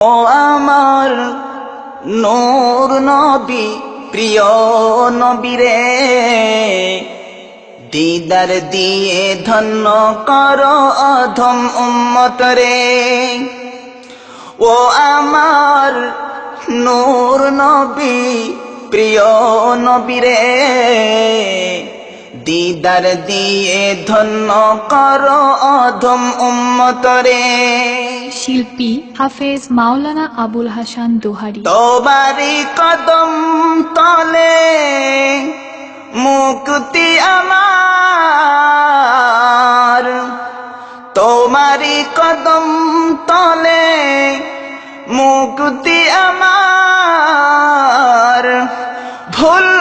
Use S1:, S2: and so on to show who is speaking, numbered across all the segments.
S1: ও আমার নূর নবী, প্রিয় নবীরে, দিদার দিয়ে ধন্য কর অধম উম্মতরে। ও আমার নূর নবী, প্রিয় নবীরে দিদার দিয়ে ধন্য কর অধম উম্মতরে।
S2: শিল্পী হাফেজ মাওলানা আবুল হাসান দোহারি।
S1: তোবারি কদম তলে মুক্তি আমার। তোমারি কদম তলে মুক্তি আমার। ভুলব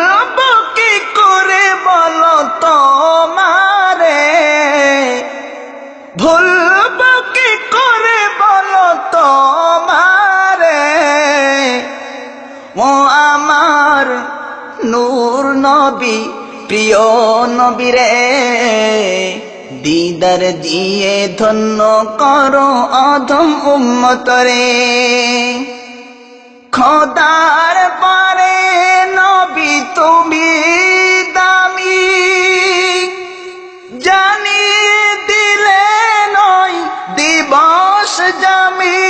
S1: ও আমার নূর নবী, প্রিয় নবীরে দিদার দিয়ে ধন্য করো অধম উম্মতরে খোদার পারে নবী তুমি দামি, জানি দিলে নয় দিবস জামি।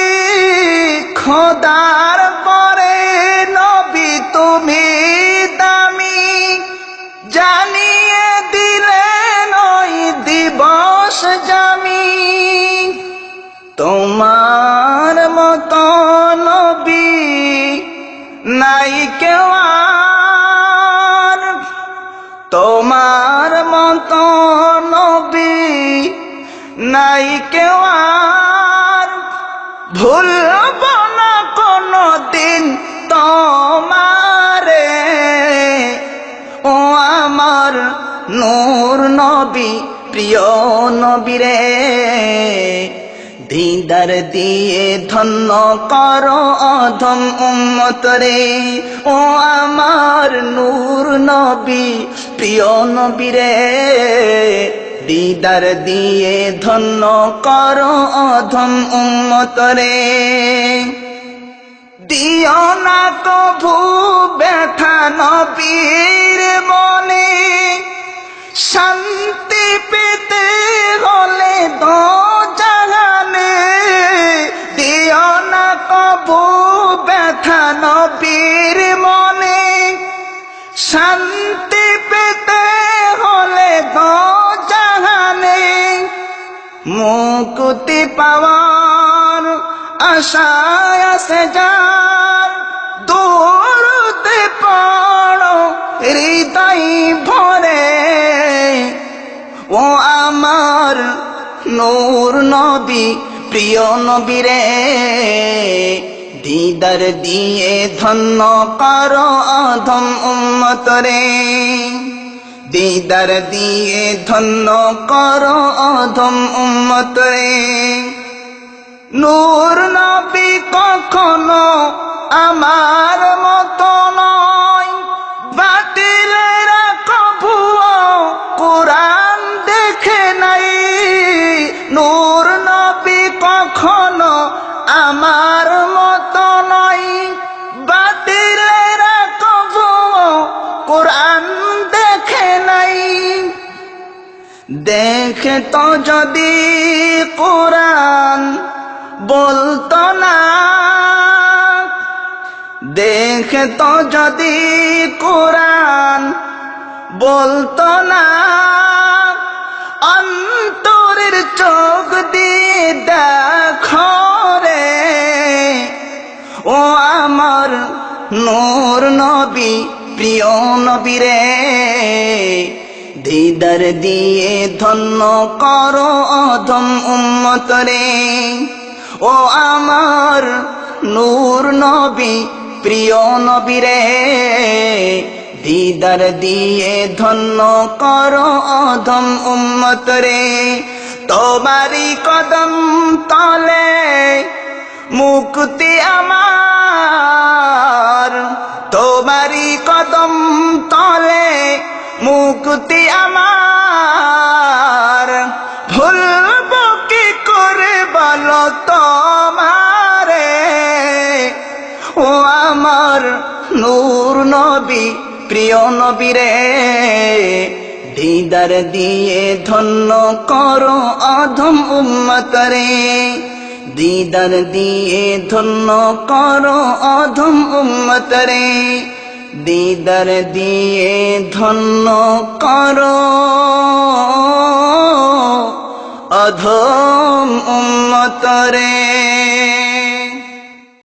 S1: খোদার তোমার মত নবী নাই কেউ তোমার মত নবী নাই কেউ ভুলব না কোনো দিন তোমারে। ও আমার নূর নবী, প্রিয় নবীরে দিদার দিয়ে ধন্য করো অধম উম্মতরে। ও আমার নূর নবী, প্রিয় নবীরে। দিদার দিয়ে ধন্য করো অধম উম্মতরে। দিও না কভু ব্যথা নবীর মনে মুকুতি পাওয়ার আশায় আছে যার। দৌড়তে পড়ো, হৃদয় ভরে। ও আমার নূর নবী, প্রিয় নবীরে দিদার দিয়ে ধন্য করো অধম উম্মতরে দিদার দিয়ে ধন্য করো অধম উম্মতরে। নূর নবী কখনো আমার মত নয়। বাতিলেরা আমার মতো নয়। বাতিলেরা কোরআন দেখে তো যদি কোরআন বলতো না, দেখে তো যদি কোরআন বলতো না, অন্তরের চোখ দিয়ে দেখো রে। ও আমার নূর নবী, প্রিয় নবীরে দিদার দিয়ে ধন্য করো অধম উম্মতরে। ও আমার নূর নবী, প্রিয় নবীরে। দিদার দিয়ে ধন্য করো অধম উম্মতরে। তোমারি কদম তলে মুক্তি আমার। তোমারি কদম তলে মুক্তি আমার। ভুলব কি করে বলো তোমারে? ও আমার নূর নবী, প্রিয় নবীরে দিদার দিয়ে ধন্য করো অধম উম্মতরে দিদার দিয়ে ধন্য করো অধম উম্মতরে দিদার দিয়ে ধন্য কর। অধম উম্মতরে।